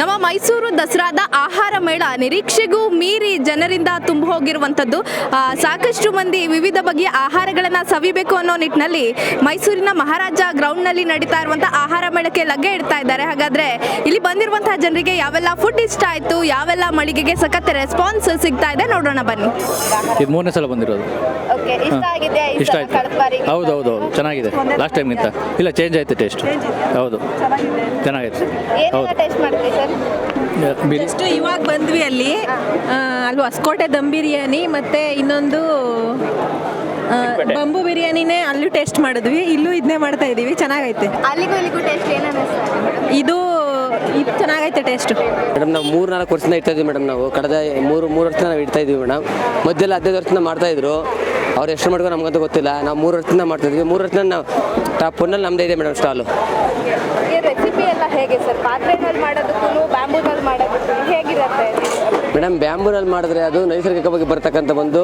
ನಮ್ಮ ಮೈಸೂರು ದಸರಾದ ಆಹಾರ ಮೇಳ ನಿರೀಕ್ಷೆಗೂ ಮೀರಿ ಜನರಿಂದ ತುಂಬ ಹೋಗಿರುವಂಥದ್ದು. ಸಾಕಷ್ಟು ಮಂದಿ ವಿವಿಧ ಬಗೆಯ ಆಹಾರಗಳನ್ನು ಸವಿಬೇಕು ಅನ್ನೋ ನಿಟ್ಟಿನಲ್ಲಿ ಮೈಸೂರಿನ ಮಹಾರಾಜ ಗ್ರೌಂಡ್ನಲ್ಲಿ ನಡೀತಾ ಇರುವಂಥ ಆಹಾರ ಮೇಳಕ್ಕೆ ಲಗ್ಗೆ ಇಡ್ತಾ ಇದ್ದಾರೆ. ಹಾಗಾದ್ರೆ ಇಲ್ಲಿ ಬಂದಿರುವಂತಹ ಜನರಿಗೆ ಯಾವೆಲ್ಲ ಫುಡ್ ಇಷ್ಟ ಆಯಿತು ಯಾವೆಲ್ಲ ಮಳಿಗೆಗೆ ಸಖತ್ ರೆಸ್ಪಾನ್ಸ್ ಸಿಗ್ತಾ ಇದೆ ನೋಡೋಣ ಬನ್ನಿ. ಇದು ಮೂರನೇ ಸಲ ಬಂದಿರೋದು. ಇಷ್ಟ ಆಗಿದೆ ಇಷ್ಟ ಆಯ್ತು. ಹೌದು ಹೌದು ಹೌದು ಚೆನ್ನಾಗಿದೆ. ಲಾಸ್ಟ್ ಟೈಮ್ಗಿಂತ ಇಲ್ಲ ಚೇಂಜ್ ಆಯ್ತು ಟೇಸ್ಟ್ ಹೌದು. ಚೆನ್ನಾಗಿದೆ. ಹೌದು. ಟೇಸ್ಟ್ ಮಾಡ್ತೀವಿ ಸರ್? ಬಿಲ್ ಜಸ್ಟ್ ಇವಾಗ ಬಂದ್ವಿ ಅಲ್ಲಿ. ಅಲ್ವಾ ಅಲ್ಲಿ ಹೊಸಕೋಟೆ ದಮ್ ಬಿರಿಯಾನಿ ಮತ್ತೆ ಇನ್ನೊಂದು ಆ, ಬಂಬು ಬಿರಿಯಾನಿನೇ ಅಲ್ಲೂ ಟೇಸ್ಟ್ ಮಾಡಿದ್ವಿ. ಇಲ್ಲೂ ಇದನ್ನೇ ಮಾಡ್ತಾ ಇದೀವಿ. ಚೆನ್ನಾಗೈತೆ. ಅಲ್ಲಿಗೂ ಇಲ್ಲಿಗೂ ಟೇಸ್ಟ್ ಏನು ಇದು ಇದು ಚೆನ್ನಾಗೈತೆ ಟೇಸ್ಟ್ ಮೇಡಮ್ ನಾವು ಮೂರು ನಾಲ್ಕು ವರ್ಷದಿಂದ ಇಡ್ತಾ ಇದ್ವಿ ಮೇಡಮ್ ನಾವು. ಕಳೆದ ಮೂರು ಮೂರು ವರ್ಷ ನಾವು ಇಡ್ತಾ ಇದ್ವಿ ಮೇಡಮ್. ಮೊದಲೆಲ್ಲ ಹದಿನೈದು ವರ್ಷದಿಂದ ಮಾಡ್ತಾ ಇದ್ರು. ಅವ್ರು ಎಷ್ಟು ಮಾಡ್ಕೊಂಡು ನಮ್ಗಂತೂ ಗೊತ್ತಿಲ್ಲ. ನಾವು ಮೂರು ವರ್ಷದಿಂದ ಮಾಡ್ತಿದ್ವಿ ಮೂರು ವರ್ಷದಿಂದ ನಾವು ನಮ್ದೇ ನಮ್ಮದೇ ಇದೆ ಮೇಡಮ್ ಸ್ಟಾಲು. ಈ ರೆಸಿಪಿ ಎಲ್ಲ ಹೇಗೆ ಸರ್? ಪಾತ್ರೆನಲ್ಲಿ ಮಾಡೋದಕ್ಕೂ ಬ್ಯಾಂಬೂನಲ್ಲಿ ಮಾಡೋದಕ್ಕೂ ಹೇಗಿರುತ್ತೆ? ಮೇಡಮ್ ಬ್ಯಾಂಬೂನಲ್ಲಿ ಮಾಡಿದ್ರೆ ಅದು ನೈಸರ್ಗಿಕವಾಗಿ ಬರ್ತಕ್ಕಂಥ ಒಂದು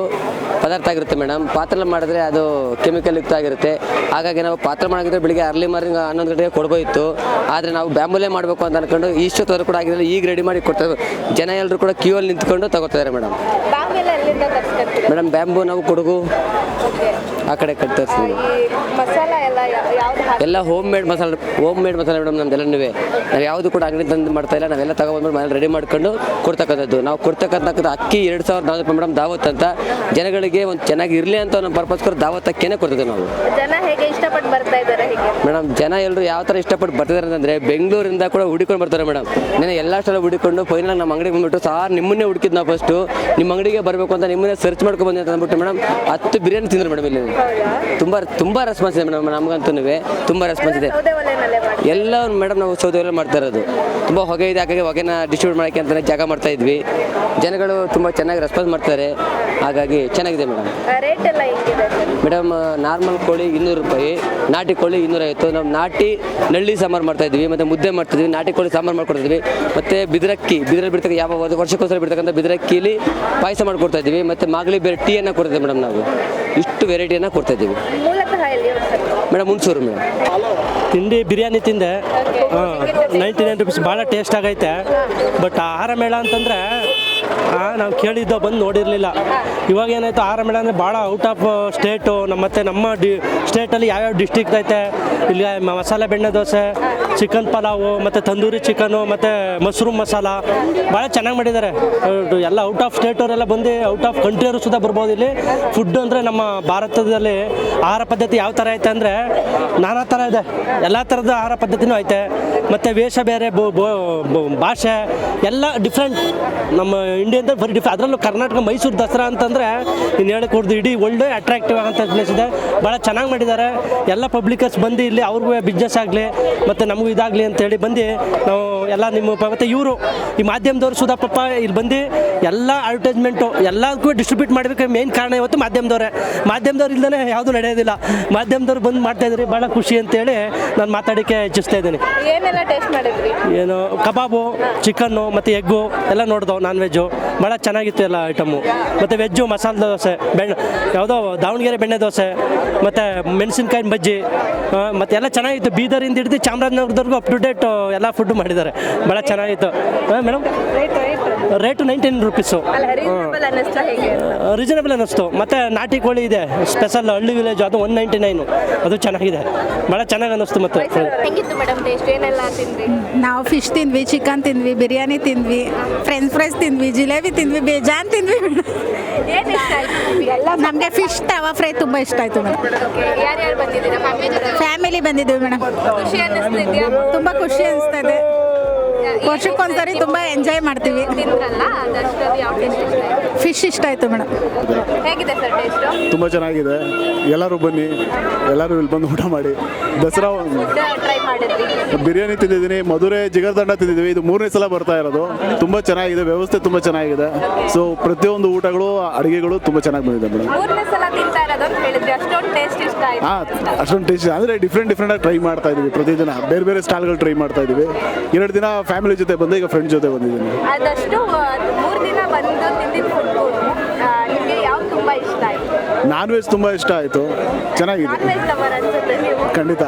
ಪದಾರ್ಥ ಆಗಿರುತ್ತೆ ಮೇಡಮ್. ಪಾತ್ರೆಲ್ಲಿ ಮಾಡಿದ್ರೆ ಅದು ಕೆಮಿಕಲ್ ಯುಕ್ತ ಆಗಿರುತ್ತೆ. ಹಾಗಾಗಿ ನಾವು ಪಾತ್ರೆ ಮಾಡಿದ್ರೆ ಬೆಳಿಗ್ಗೆ ಅರ್ಲಿ ಮಾರ್ನಿಂಗ್ ಹನ್ನೊಂದು ಗಂಟೆಗೆ ಕೊಡ್ಬೋಯಿತ್ತು ಆದರೆ ನಾವು ಬ್ಯಾಂಬೂಲೇ ಮಾಡಬೇಕು ಅಂತ ಅನ್ಕೊಂಡು ಇಷ್ಟೊತ್ತಾದ್ರೂ ಕೂಡ ಆಗಿದ್ರೆ ಈಗ ರೆಡಿ ಮಾಡಿ ಕೊಡ್ತಾರೆ ಜನ ಎಲ್ಲರೂ ಕೂಡ ಕ್ಯೂ ಅಲ್ಲಿ ನಿಂತ್ಕೊಂಡು ತಗೋತಾರೆ ಮೇಡಮ್. ಮೇಡಮ್ ಬ್ಯಾಂಬೂ ನಾವು ಕೊಡಗು ಆ ಕಡೆ ಕಟ್ತಾ ಮಸಾಲ ಎಲ್ಲ ಹಾಕಿ ಎಲ್ಲ home made masala home made ಮಸಾಲೆ ಮೇಡಮ್ ನಮ್ದೆಲ್ಲನೂ ನಾವು. ಯಾವುದು ಕೂಡ ಅಂಗಡಿ ತಂದು ಮಾಡ್ತಾ ಇಲ್ಲ ನಾವೆಲ್ಲ ತಗೊಬಂದ್ಬಿಟ್ಟು ಮನೇಲಿ ರೆಡಿ ಮಾಡ್ಕೊಂಡು ಕೊಡ್ತಕ್ಕಂಥದ್ದು. ನಾವು ಕೊಡ್ತಕ್ಕಂಥ ಅಕ್ಕಿ ಎರಡು ಸಾವಿರದ ನಾಲ್ಕು ರೂಪಾಯಿ ಮೇಡಮ್ ದಾವತ್ ಅಂತ. ಜನಗಳಿಗೆ ಒಂದು ಚೆನ್ನಾಗಿ ಇರಲಿ ಅಂತ ನಮ್ಮ ಪರ್ಪಸ್ಗೋರ ದಾವತ್ ಅಕ್ಕಿನೇ ಕೊಡ್ತಿದ್ದೀವಿ ನಾವು. ಜನ ಹೇಗೆ ಇಷ್ಟಪಟ್ಟು ಬರ್ತಾ ಇದ್ದಾರೆ ಮೇಡಮ್ ಜನ ಎಲ್ಲರೂ ಯಾವ ಥರ ಇಷ್ಟಪಟ್ಟು ಬರ್ತಿದ್ದಾರೆ ಅಂತಂದರೆ ಬೆಂಗಳೂರಿಂದ ಕೂಡ ಹುಡುಕೊಂಡು ಬರ್ತಾರೆ ಮೇಡಮ್. ನಾನು ಎಲ್ಲ ಸ್ಥಳ ಹುಡುಕೊಂಡು ಫೈನಲ್ ನಮ್ಮ ಅಂಗಡಿಗೆ ಬಂದ್ಬಿಟ್ಟು ಸಾರ್ ನಿಮ್ಮನ್ನೇ ಹುಡುಕಿದ್ ನಾವು ಫಸ್ಟು ನಿಮ್ಮ ಅಂಗಡಿಗೆ ಬರಬೇಕು ಅಂತ ನಿಮ್ಮನ್ನೇ ಸರ್ಚ್ ಮಾಡ್ಕೊಂಡು ಬಂದೆ ಅಂತ ಅಂದ್ಬಿಟ್ಟು ಮೇಡಮ್ ಹತ್ತು ಬಿರಿಯಾನಿ ತಿಂದರು ಮೇಡಮ್ ಇಲ್ಲಿ. ತುಂಬ ತುಂಬ ರೆಸ್ಪಾನ್ಸ್ ಇದೆ ಮೇಡಮ್ ನಮಗಂತೂ. ತುಂಬ ರೆಸ್ಪಾನ್ಸ್ ಇದೆ. ಎಲ್ಲ ಮೇಡಮ್ ನಾವು ಸೌದೆ ಒಲೆ ಮಾಡ್ತಾ ಇರೋದು. ತುಂಬ ಹೊಗೆ ಇದೆ ಹಾಗಾಗಿ ಹೊಗೆನ ಡಿಸ್ಟ್ರಿಬ್ಯೂಟ್ ಮಾಡೋಕ್ಕೆ ಅಂತಲೇ ಜಾಗ ಮಾಡ್ತಾ ಇದ್ವಿ. ಜನಗಳು ತುಂಬ ಚೆನ್ನಾಗಿ ರೆಸ್ಪಾನ್ಸ್ ಮಾಡ್ತಾರೆ. ಹಾಗಾಗಿ ಚೆನ್ನಾಗಿದೆ ಮೇಡಮ್ ಎಲ್ಲ ಮೇಡಮ್ ನಾರ್ಮಲ್ ಕೋಳಿ ಇನ್ನೂರು ರೂಪಾಯಿ ನಾಟಿ ಕೋಳಿ ಇನ್ನೂರೈವತ್ತು. ನಾವು ನಾಟಿ ನಳ್ಳಿ ಸಾಂಬಾರು ಮಾಡ್ತಾ ಇದ್ವಿ ಮತ್ತು ಮುದ್ದೆ ಮಾಡ್ತಿದ್ವಿ ನಾಟಿ ಕೋಳಿ ಸಾಂಬಾರು ಮಾಡ್ಕೊಡ್ತಿದ್ವಿ. ಮತ್ತು ಬಿದಿರಕ್ಕಿ ಬಿದಿರಲ್ಲಿ ಬಿಡ್ತಕ್ಕ ಯಾವ ವರ್ಷಕ್ಕೋಸ್ಕರ ಬಿಡ್ತಕ್ಕಂಥ ಬಿದಿರಕ್ಕಿಲಿ ಪಾಯಸ ಮಾಡ್ಕೊಡ್ತಾ ಇದ್ವಿ ಮತ್ತು ಮಾಗಲಿ ಬೇರೆ ಟೀಯನ್ನು ಕೊಡ್ತೀವಿ ಮೇಡಮ್ ನಾವು. ಇಷ್ಟು ವೆರೈಟಿಯನ್ನು ಕೊಡ್ತಾ ಇದ್ದೀವಿ ಮೇಡಮ್ ಹುಣಸೂರು ಮೇಡಮ್. ತಿಂಡಿ ಬಿರಿಯಾನಿ ತಿಂದೆ. ನೈಂಟಿ ನೈನ್ ರುಪೀಸ್ ಭಾಳ ಟೇಸ್ಟ್ ಆಗೈತೆ. ಬಟ್ ಆಹಾರ ಮೇಳ ಅಂತಂದರೆ ನಾವು ಕೇಳಿದ್ದೋ ಬಂದು ನೋಡಿರಲಿಲ್ಲ. ಇವಾಗ ಏನಾಯ್ತು ಆಹಾರ ಮೇಳ ಅಂದರೆ ಭಾಳ ಔಟ್ ಆಫ್ ಸ್ಟೇಟು ನಮ್ಮ ಮತ್ತು ನಮ್ಮ ಡಿ ಸ್ಟೇಟಲ್ಲಿ ಯಾವ್ಯಾವ ಡಿಸ್ಟಿಕ್ ಐತೆ. ಇಲ್ಲಿ ಮಸಾಲೆ ಬೆಣ್ಣೆ ದೋಸೆ ಚಿಕನ್ ಪಲಾವು, ಮತ್ತು ತಂದೂರಿ ಚಿಕನು, ಮತ್ತು ಮಶ್ರೂಮ್ ಮಸಾಲ ಭಾಳ ಚೆನ್ನಾಗಿ ಮಾಡಿದ್ದಾರೆ. ಎಲ್ಲ ಔಟ್ ಆಫ್ ಸ್ಟೇಟವರೆಲ್ಲ ಬಂದು ಔಟ್ ಆಫ್ ಕಂಟ್ರಿಯವರು ಸುಧಾ ಬರ್ಬೋದು ಇಲ್ಲಿ. ಫುಡ್ ಅಂದರೆ ನಮ್ಮ ಭಾರತದಲ್ಲಿ ಆಹಾರ ಪದ್ಧತಿ ಯಾವ ಥರ ಐತೆ ಅಂದರೆ ನಾನಾ ಥರ ಇದೆ. ಎಲ್ಲ ಥರದ ಆಹಾರ ಪದ್ಧತಿನೂ ಐತೆ. ಮತ್ತು ವೇಷ ಬೇರೆ ಭಾಷೆ, ಎಲ್ಲ ಡಿಫ್ರೆಂಟ್ ನಮ್ಮ ಇಂಡಿಯಾದ ಬರೀ ಡಿಫ್ರೆ ಅದರಲ್ಲೂ ಕರ್ನಾಟಕ, ಮೈಸೂರು ದಸರಾ ಅಂತಂದರೆ ಇನ್ನು ಹೇಳಕ್ಕೆ ಇಡೀ ಒಳ್ಳೆ ಅಟ್ರಾಕ್ಟಿವ್ ಆಗೋಂಥ ಪ್ಲೇಸ್ ಇದೆ. ಭಾಳ ಚೆನ್ನಾಗಿ ಮಾಡಿದ್ದಾರೆ. ಎಲ್ಲ ಪಬ್ಲಿಕರ್ಸ್ ಬಂದು ಇಲ್ಲಿ ಅವ್ರಿಗೂ ಬಿಸ್ನೆಸ್ ಆಗಲಿ, ಮತ್ತು ನಮಗೂ ಇದಾಗಲಿ ಅಂತೇಳಿ ಬಂದು ನಾವು ಎಲ್ಲ ನಿಮ್ಮ ಮತ್ತು ಇವರು ಈ ಮಾಧ್ಯಮದವರು ಸುಧಾಪಪ್ಪ ಪಾಪ ಇಲ್ಲಿ ಬಂದು ಎಲ್ಲ ಅಡ್ವರ್ಟೈಸ್ಮೆಂಟು ಎಲ್ಲದಕ್ಕೂ ಡಿಸ್ಟ್ರಿಬ್ಯೂಟ್ ಮಾಡಬೇಕು ಮೇನ್ ಕಾರಣ ಇವತ್ತು ಮಾಧ್ಯಮದವರೇ. ಮಾಧ್ಯಮದವ್ರು ಇಲ್ಲದೇ ಯಾವುದೂ ನಡೆಯೋದಿಲ್ಲ. ಮಾಧ್ಯಮದವ್ರು ಬಂದು ಮಾಡ್ತಾಯಿದ್ರಿ ಭಾಳ ಖುಷಿ ಅಂತೇಳಿ ನಾನು ಮಾತಾಡೋಕ್ಕೆ ಇಚ್ಛಿಸ್ತಾ ಇದ್ದೀನಿ. ಟೇಸ್ಟ್ ಏನು ಕಬಾಬು ಚಿಕನ್ನು ಮತ್ತು ಎಗ್ಗು ಎಲ್ಲ ನೋಡ್ದೋ ನಾನ್ ವೆಜ್ಜು ಭಾಳ ಚೆನ್ನಾಗಿತ್ತು ಎಲ್ಲ ಐಟಮು ಮತ್ತು ವೆಜ್ಜು ಮಸಾಲೆ ದೋಸೆ ಬೆಣ್ಣೆ ಯಾವುದೋ ದಾವಣಗೆರೆ ಬೆಣ್ಣೆ ದೋಸೆ ಮತ್ತು ಮೆಣಸಿನ್ಕಾಯಿ ಬಜ್ಜಿ ಆ, ಮತ್ತು ಎಲ್ಲ ಚೆನ್ನಾಗಿತ್ತು. ಬೀದರಿಂದ ಹಿಡಿದು ಚಾಮರಾಜನಗರದವರೆಗೂ ಅಪ್ ಟು ಡೇಟ್ ಎಲ್ಲ ಫುಡ್ ಮಾಡಿದ್ದಾರೆ. ಭಾಳ ಚೆನ್ನಾಗಿತ್ತು. ಹಾಂ madam rate nineteen rupees reasonable reasonable ಅನ್ನಿಸ್ತು ಮತ್ತು ನಾಟಿ ಕೋಳಿ ಇದೆ. ಸ್ಪೆಷಲ್ ಹಳ್ಳಿ ವಿಲೇಜ್ ಅದು ಒನ್ ನೈಂಟಿ ನೈನು ಅದು ಚೆನ್ನಾಗಿದೆ. ಭಾಳ ಚೆನ್ನಾಗಿ ಅನ್ನಿಸ್ತು ಮತ್ತು. ನಾವು ಫಿಶ್ ತಿಂದ್ವಿ ಚಿಕನ್ ತಿಂದ್ವಿ ಬಿರಿಯಾನಿ ತಿಂದ್ವಿ ಫ್ರೆಂಚ್ ಫ್ರೈಸ್ ತಿಂದ್ವಿ ಜಿಲೇಬಿ ತಿಂದ್ವಿ ಬೇಜಾನ್ ತಿಂದ್ವಿ ಏನು ಇಷ್ಟ ಆಯ್ತು ಎಲ್ಲ ನಮಗೆ ಫಿಶ್ ತವಾ ಫ್ರೈ ತುಂಬ ಇಷ್ಟ ಆಯಿತು ಮೇಡಮ್ ಫ್ಯಾಮಿಲಿ ಬಂದಿದ್ವಿ ಮೇಡಮ್ ತುಂಬ ಖುಷಿ ಅನಿಸ್ತಾ ಇದೆ. ವರ್ಷಕ್ಕೊಂದ್ಸರಿ ತುಂಬಾ ಎಂಜಾಯ್ ಮಾಡ್ತೀವಿ. ತಿಂದ್ರಲ್ಲ ಯಾವ ಟೇಸ್ಟ್ ಫಿಶ್ ಇಷ್ಟ ಆಯಿತು ಮೇಡಮ್. ಹೇಗಿದೆ ಸರ್ ಟೇಸ್ಟು ತುಂಬ ಚೆನ್ನಾಗಿದೆ. ಎಲ್ಲರೂ ಬನ್ನಿ. ಎಲ್ಲರೂ ಇಲ್ಲಿ ಬಂದು ಊಟ ಮಾಡಿ. ದಸರಾ ಒಂದು ಟ್ರೈ ಮಾಡಿದ್ರಿ ಬಿರಿಯಾನಿ ತಿಂದಿದ್ದೀನಿ ಮಧುರೆ ಜಿಗರ್ದಂಡ ತಿಂದಿದ್ದೀವಿ. ಇದು ಮೂರನೇ ಸಲ ಬರ್ತಾ ಇರೋದು. ತುಂಬ ಚೆನ್ನಾಗಿದೆ ವ್ಯವಸ್ಥೆ ತುಂಬ ಚೆನ್ನಾಗಿದೆ. ಸೊ ಪ್ರತಿಯೊಂದು ಊಟಗಳು ಅಡುಗೆಗಳು ತುಂಬ ಚೆನ್ನಾಗಿ ಬಂದಿದೆ ಮೇಡಮ್. ಮೂರನೇ ಸಲ ತಿಂತಾ ಇರೋದು ಅಂತ ಹೇಳಿದ್ರಿ. ಅಷ್ಟೊಂದು ಟೇಸ್ಟ್ ಇಷ್ಟ ಆಯ್ತು. ಹಾಂ ಅಷ್ಟೊಂದು ಟೇಸ್ಟ್ ಅಂದರೆ ಡಿಫ್ರೆಂಟ್ ಡಿಫ್ರೆಂಟಾಗಿ ಟ್ರೈ ಮಾಡ್ತಾ ಇದ್ದೀವಿ ಪ್ರತಿದಿನ. ಬೇರೆ ಬೇರೆ ಸ್ಟಾಲ್ಗಳು ಟ್ರೈ ಮಾಡ್ತಾ ಇದೀವಿ. ಎರಡು ದಿನ ಫ್ಯಾಮಿಲಿ ಜೊತೆ ಬಂದು ಈಗ ಫ್ರೆಂಡ್ ಜೊತೆ ಬಂದಿದ್ದೀನಿ. ಆದಷ್ಟು ಮೂರು ದಿನ ಬಂದು ತಿಂದಿದ್ದು ಫುಡ್ ನಿಮಗೆ ಯಾವ್ದು ತುಂಬ ಇಷ್ಟ ಆಯ್ತು? ನಾನ್ ವೆಜ್ ತುಂಬಾ ಇಷ್ಟ ಆಯಿತು. ಚೆನ್ನಾಗಿದೆ. ನಾನ್ ವೆಜ್ ಲವರ್ ಅನ್ಸುತ್ತೆ ನೀವು. ಖಂಡಿತ.